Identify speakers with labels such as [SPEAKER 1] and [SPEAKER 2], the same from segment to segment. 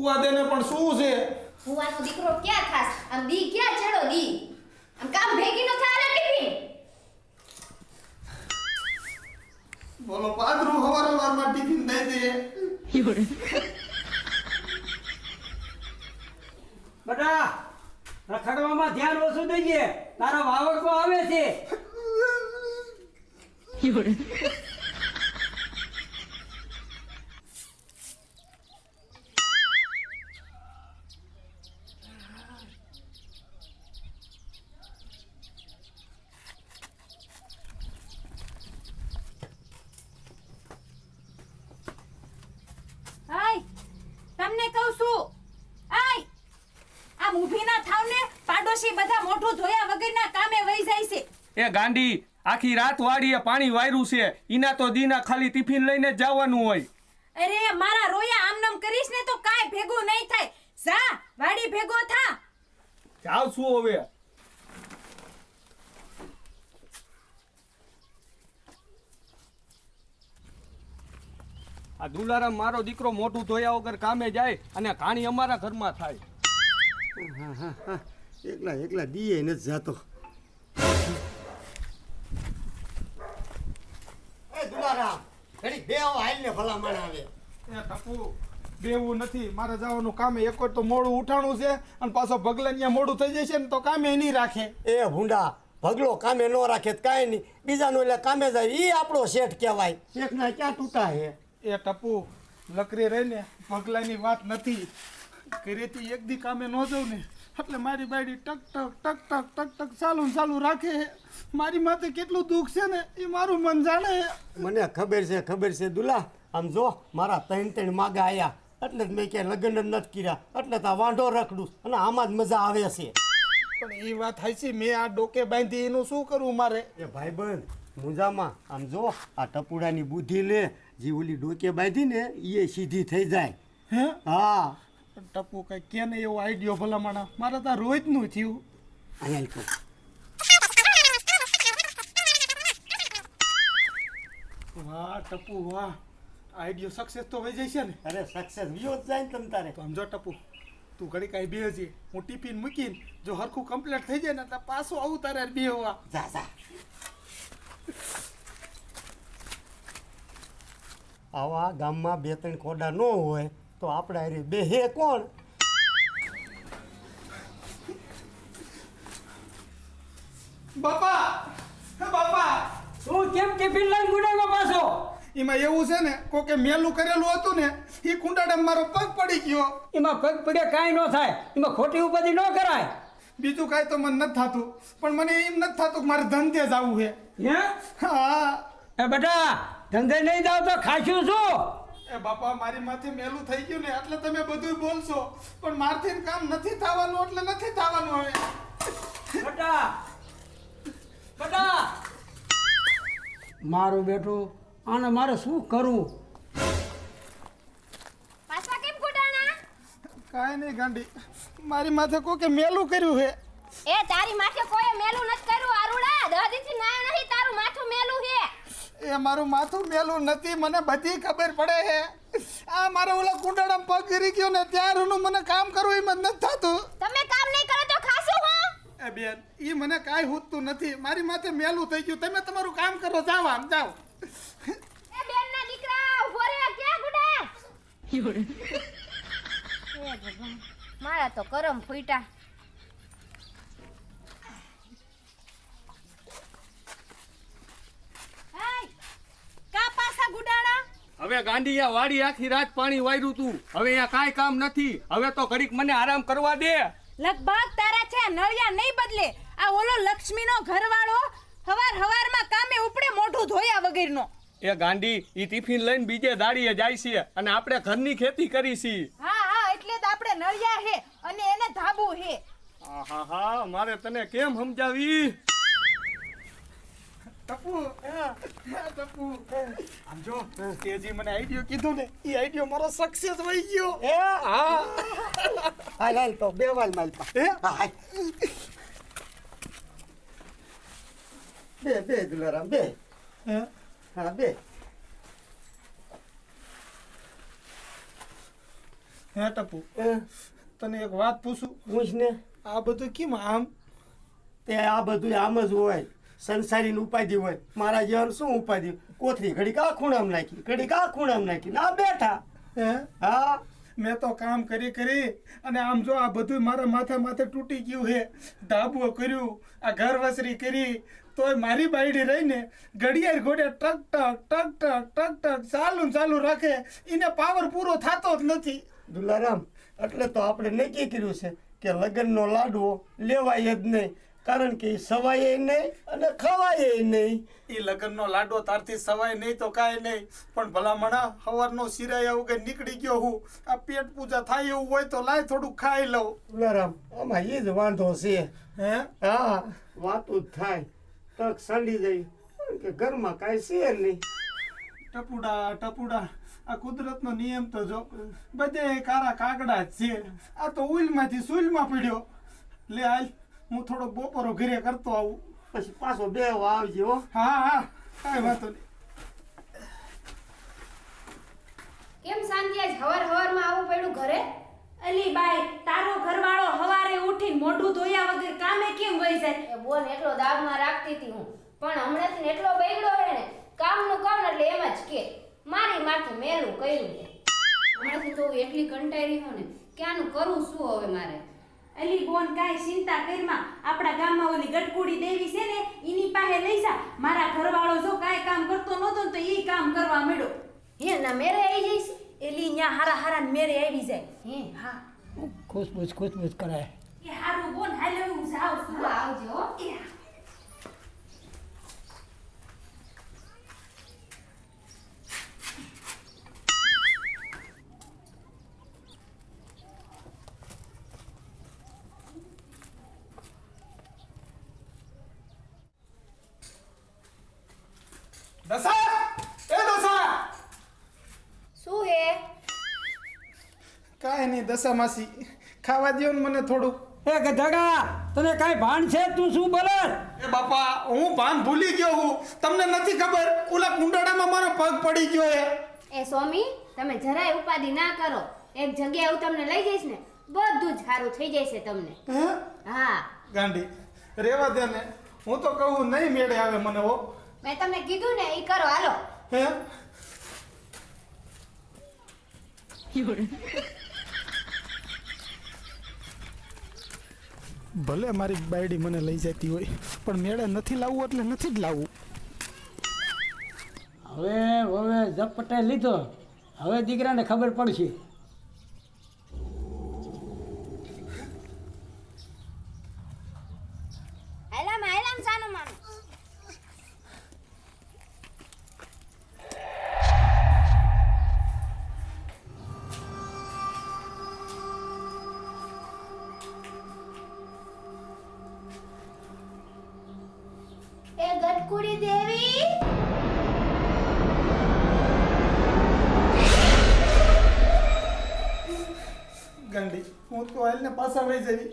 [SPEAKER 1] કુવા દેને પણ શું છે?
[SPEAKER 2] ભુવાનો દીકરો ક્યાં ખાસ આમ દી ક્યાં ચડો દી? આમ કામ ભેગી નો થાલે ટિફિન?
[SPEAKER 1] બોલો પાદરું હવાર હવારમાં ટિફિન દઈ દે
[SPEAKER 3] બટા રખડવામાં ધ્યાન ઓછું દઈએ. તારા વાવડકો આવે છે
[SPEAKER 4] આય તમને કહું છું આય આ ઊભી ના થાવ ને પાડોશી બધા મોઢું ધોયા વગરના કામે વહી જાય છે.
[SPEAKER 5] એ ગાંડી આખી રાત વાડીએ પાણી વાયરું છે. ઈના તો દીના ખાલી ટિફિન લઈને જ જવાનું હોય.
[SPEAKER 4] અરે મારા રોયા આમનમ કરીશ ને તો કાંઈ ભેગું નહીં થાય. જા વાડી ભેગો થા.
[SPEAKER 5] જાવ શું હવે. આ દુલારામ મારો દીકરો મોટું ધોયા વગર કામે જાય અને કાણી અમારા ઘરમાં થાય.
[SPEAKER 6] હા હા હા એકલા એકલા દીએ નથી જાતો. એ દુલારામ ઘડી બે આવો હાલ ને ભલા આવે.
[SPEAKER 1] એ ટપુ બેવું નથી મારે જવાનું કામે. એક તો મોડું ઉઠાણું છે અને પાછો ભગલા ત્યાં મોડું થઈ જશે ને તો કામે નહીં રાખે.
[SPEAKER 6] એ હુંડા ભગલો કામે ન રાખે કાંઈ નહીં. બીજાનું એટલે કામે જાય એ આપણો શેઠ કહેવાય. શેઠના ક્યાં તૂટા હે?
[SPEAKER 1] એ ટપુ લકરી રહીને ભગલાની વાત નથી. ઘરેથી એક દી કામે ન જાઉં ને. એટલે મારી બાયડી ટક ટક ટક ટક ટક ટક ચાલુ ચાલુ રાખે મારી માથે કેટલું દુઃખ છે ને એ મારું મન જાણે
[SPEAKER 6] મને ખબર છે ખબર છે. દુલા આમ જો મારા ત્રણ ત્રણ માગા આયા. એટલે જ મેં ક્યાંય લગ્ન જ નથી કર્યા. એટલે તો વાંઢો રખડું. અને આમાં જ મજા આવે છે.
[SPEAKER 1] પણ એ વાત હાચી મેં આ ડોકે બાંધી એનું શું કરવું મારે?
[SPEAKER 6] એ ભાઈ બંધ મુંજામાં આમ જો આ ટપુડાની બુદ્ધિ લે જે ઓલી ડોકે બાંધી ને એ સીધી થઈ જાય.
[SPEAKER 1] હે. ટપુ કઈ કે ને એવો આઈડિયો ભલામણા. મારે તો રોહિતનું થયું.
[SPEAKER 6] અહીંયા
[SPEAKER 1] વાહ ટપુ વાહ. આઈડિયો સક્સેસ તો થઈ જાય છે ને.
[SPEAKER 6] અરે સક્સેસ વિયો જ જાય ને તમ તારે.
[SPEAKER 1] તો સમજો ટપુ તું ઘડી કાંઈ બે છે. હું ટિફિન મૂકીને જો હરખું કમ્પ્લીટ થઈ જાય ને એટલે પાછું આવું તારે બે હોવા
[SPEAKER 6] જા જા. આવા ગામમાં બે ત્રણ ખોડા ન હોય તો આપણે હારે બે હે કોણ?
[SPEAKER 1] બાપા! બાપા!
[SPEAKER 3] તું કેમ ટિફિન લઈને ગુડામાં પાછો?
[SPEAKER 1] એમાં એવું છે ને કોકે મેલું કરેલું હતું ને એ કુંડાડે મારો પગ પડી ગયો.
[SPEAKER 3] એમાં પગ પડે કાંઈ ન થાય એમાં ખોટી ઉપાધિ ન કરાય.
[SPEAKER 1] બીજું કાંઈ તો મને નથી થતું પણ મને એમ નથી થતું કે મારે ધંધે જવું છે.
[SPEAKER 3] હે?
[SPEAKER 1] હા.
[SPEAKER 3] એ બેટા ધંધે નહીં જાવ તો ખાશું શું?
[SPEAKER 1] એ બાપા મારી માથે મેલું થઈ ગયું ને એટલે તમે બધું બોલશો. પણ મારથી કામ નથી થવાનું એટલે નથી થવાનું હવે.
[SPEAKER 3] બટા બટા. મારું બેટું આને મારે શું કરવું?
[SPEAKER 2] પાછા કેમ કુટાણા
[SPEAKER 1] કાઈ નહીં ગાંડી. મારી માથે કોકે મેલું કર્યું હે?
[SPEAKER 2] એ તારી માથે કોઈ મેલું નથી કર્યું આરુડા દહદીથી ના નહીં તારું માથું મેલું હે.
[SPEAKER 1] એ મારું માથું મેલું નથી મને બધી ખબર પડે છે. આ મારે ઓલા કુંડાળામાં પગ ગીરી ગયો ને ત્યારનું મને કામ કરવું એમ જ નથી થતું.
[SPEAKER 2] તમે કામ નહીં કરો તો ખાશું હું?
[SPEAKER 1] એ બેન એ મને કાંઈ હૂતતું નથી. મારી માથે મેલું થઈ ગયું. તમે તમારું કામ કરો જાઓ આમ જાઓ.
[SPEAKER 2] એ બેનના દીકરા ઊભો રે ક્યાં ગુડા? હે ભગવાન મારા તો કરમ ફૂટા
[SPEAKER 4] આય કા પાછા ગુડાણા
[SPEAKER 5] હવે ગાંડીયા વાડી આખી રાત પાણી વાયરું તું. હવે અહીંયા કાંઈ કામ નથી. હવે તો ઘડીક મને આરામ કરવા દે.
[SPEAKER 4] લગભગ તારા છે નળિયા નહીં બદલે. આ ઓલો લક્ષ્મીનો ઘરવાળો હવાર હવારમાં કામે ઉપડે મોઢું ધોયા વગેરેનો.
[SPEAKER 5] એ ગાંડી ઈ ટિફિન લઈને બીજે દાડીએ જાય છે અને આપણે ઘરની ખેતી કરી છીએ
[SPEAKER 4] હા હા એટલે જ આપણે નળિયા હે અને એને ધાબુ હે.
[SPEAKER 5] હા હા મારે તને કેમ સમજાવી?
[SPEAKER 1] ટપુ. ટપુ. આમ જો મને આઈડિયો કીધું ને એ આઈડિયો મારો સક્સેસ થઈ ગયો.
[SPEAKER 6] એ હા. હાલ હાલ તો બે વાલ માલ પા.
[SPEAKER 1] હે?
[SPEAKER 6] બે બે દુલારામ બે.
[SPEAKER 1] હે?
[SPEAKER 6] બે.
[SPEAKER 1] હે ટપુ? તને એક વાત પૂછું?
[SPEAKER 6] પૂછ ને.
[SPEAKER 1] આ બધું કેમ આમ?
[SPEAKER 6] તે આ બધું આમ જ હોય. સંસારીની ઉપાધિ હોય મારા જીવન શું ઉપાધિ કોથરી ઘડીક આ ખૂણામાં નાખી ઘડીક આ ખૂણામાં નાખી આ બેઠા.
[SPEAKER 1] હે?
[SPEAKER 6] હા.
[SPEAKER 1] મેં તો કામ કરી કરી અને આમ જો આ બધું મારા માથે માથે તૂટી ગયું હે. ધાબુઓ કર્યું આ ઘર વસરી કરી તોય મારી બાયડી રહીને ઘડિયાળ ઘોડે ટક ટક ટક ટક ટક ટક ચાલુ ચાલુ રાખે. એને પાવર પૂરો થતો જ નથી.
[SPEAKER 6] દુલારામ એટલે તો આપણે નક્કી કર્યું છે કે લગ્નનો લાડવો લેવાય જ નહીં. કારણ કે સવાય નહીં અને ખવાય નહીં.
[SPEAKER 1] એ લગ્નનો લાડો તારથી સવાય નહીં તો કાંઈ નહીં. પણ ભલામણા સવારનો સિરાય કંઈ નીકળી ગયો હું. આ પેટ પૂજા થાય એવું હોય તો લાય થોડું ખાઈ લઉં.
[SPEAKER 6] દુલારામ આમાં એ જ વાંધો છે.
[SPEAKER 1] હે?
[SPEAKER 6] હા વાતું જ થાય. તક સંડી જાય. કે ઘરમાં કાંઈ છે નહીં.
[SPEAKER 1] ટપુડા ટપુડા આ કુદરતનો નિયમ તો જો બધે કારા કાગડા જ છે. આ તો ઉલમાંથી સુલમાં પડ્યો. લે હાલ. હું થોડો બપોરો ઘરે કરતો આવું.
[SPEAKER 6] પછી પાછો બે આવજે હો.
[SPEAKER 1] હા હા કઈ વાંધો નહીં.
[SPEAKER 2] કેમ શાંતિ આજ હવાર હવારમાં આવું પડ્યું ઘરે?
[SPEAKER 4] અલી બાઈ તારો ઘરવાળો હવારે ઉઠીને મોઢું ધોયા વગર કામે કેમ વહી જાય?
[SPEAKER 2] એ બોલ એટલો દાબમાં રાખતી હતી હું. પણ હમણાંથી એટલો બગડ્યો હે ને કામનું કામ એટલે એમ જ કે મારી માથે મેલું કર્યું હમણાંથી તો એટલી કંટાળી હું ને કે આનું કરવું શું હવે મારે?
[SPEAKER 4] અલી બોન કાંઈ ચિંતા કરમાં આપણા ગામમાં ઓલી ગટકુડી દેવી છે ને એની પાસે લઈ જા. મારા ઘરવાળો જો કાંઈ કામ કરતો નહોતો ને તો એ કામ કરવા મળ્યો
[SPEAKER 2] હે ના મેરે આવી જઈશ?
[SPEAKER 4] એલી ન્યા હારા હારા ને મેરે આવી જાય.
[SPEAKER 2] હે
[SPEAKER 4] હા.
[SPEAKER 6] ખુશબુશ ખુશબુશ કરાય.
[SPEAKER 4] એ હારું બોન હાલે હું જાઉં છું.
[SPEAKER 2] હા આવજો હો
[SPEAKER 4] એ
[SPEAKER 1] દશા એ દશા
[SPEAKER 2] શું હે
[SPEAKER 1] નહીં દશા માસી ખાવા દ્યો ને મને થોડું
[SPEAKER 3] એ ગધડા તને કાંઈ ભાન છે? તું શું બોલે?
[SPEAKER 1] એ બાપા હું ભાન ભૂલી ગયો હું. તમને નથી ખબર ઓલા કુંડાડામાં મારો પગ પડી ગયો હે.
[SPEAKER 2] એ સ્વામી તમે જરાય ઉપાધિ ના કરો. એક જગ્યાએ હું તમને લઈ જઈશ ને બધું જ સારું થઈ જશે તમને.
[SPEAKER 1] હે?
[SPEAKER 2] હા.
[SPEAKER 1] ગાંડી રેવા દે ને. હું તો કહું નહીં મેળે આવે મને હો.
[SPEAKER 2] મેં તમને કીધું ને એ કરો હાલો.
[SPEAKER 1] હે? ભલે મારી બાયડી મને લઈ જતી હોય, પણ મેળે નથી લાવવું એટલે નથી જ લાવવું.
[SPEAKER 3] હવે હવે ઝપટે લીધો. હવે દીકરાને ખબર પડશે.
[SPEAKER 1] તો હાલને પાછા વહી જવી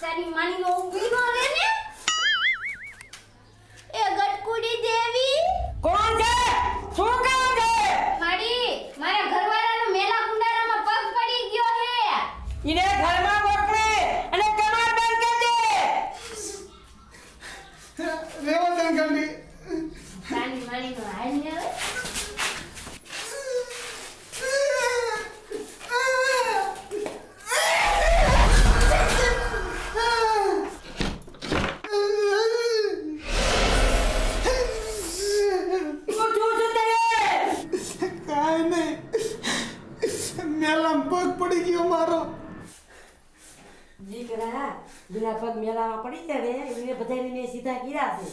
[SPEAKER 2] તારી માની નો ઊંઘી નો રે ને? એ ગટકુડી દેવી.
[SPEAKER 3] કોણ છે? શું કામ છે?
[SPEAKER 2] માડી મારા ઘરવાળાનો મેલા કુંડારામાં પગ પડી ગયો છે.
[SPEAKER 3] ઈને ઘરમાં મોકલી અને કમાર બંધ કરજે
[SPEAKER 1] રેવા દે ને ગાંડી
[SPEAKER 2] તારી માની નો હાલ ને હવે
[SPEAKER 3] તું શું છું તને
[SPEAKER 1] કાંઈ નહીં મેલામ પગ પડી ગયો મારો.
[SPEAKER 7] દીકરા બિના પગ મેળામાં પડી જાય ને એને બધાને મેં સીધા ગીરા છે.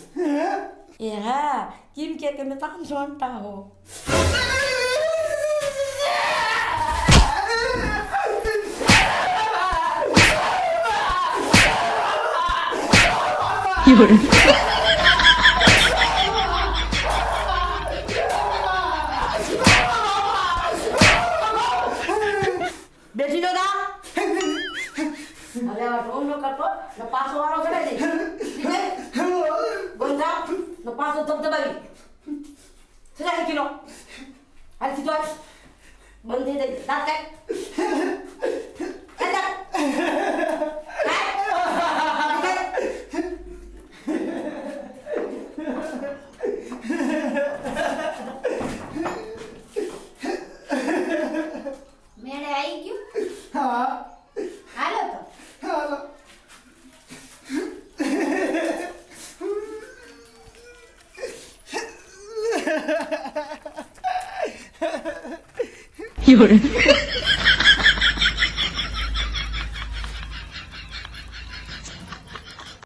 [SPEAKER 7] એ હા કેમ કે તમે તામ સોનતા હો. બેસી ને પાછો વારો ચડાઈ દે ઠીક હે ગોંધા ને પાછો ધબધબાવી. ચડાઈ કિલો. હાલ સીધો બંધ થઈ જાય. દાંત કાઢ.
[SPEAKER 2] મેળે આવી ગયું?
[SPEAKER 1] હા.
[SPEAKER 8] 夜。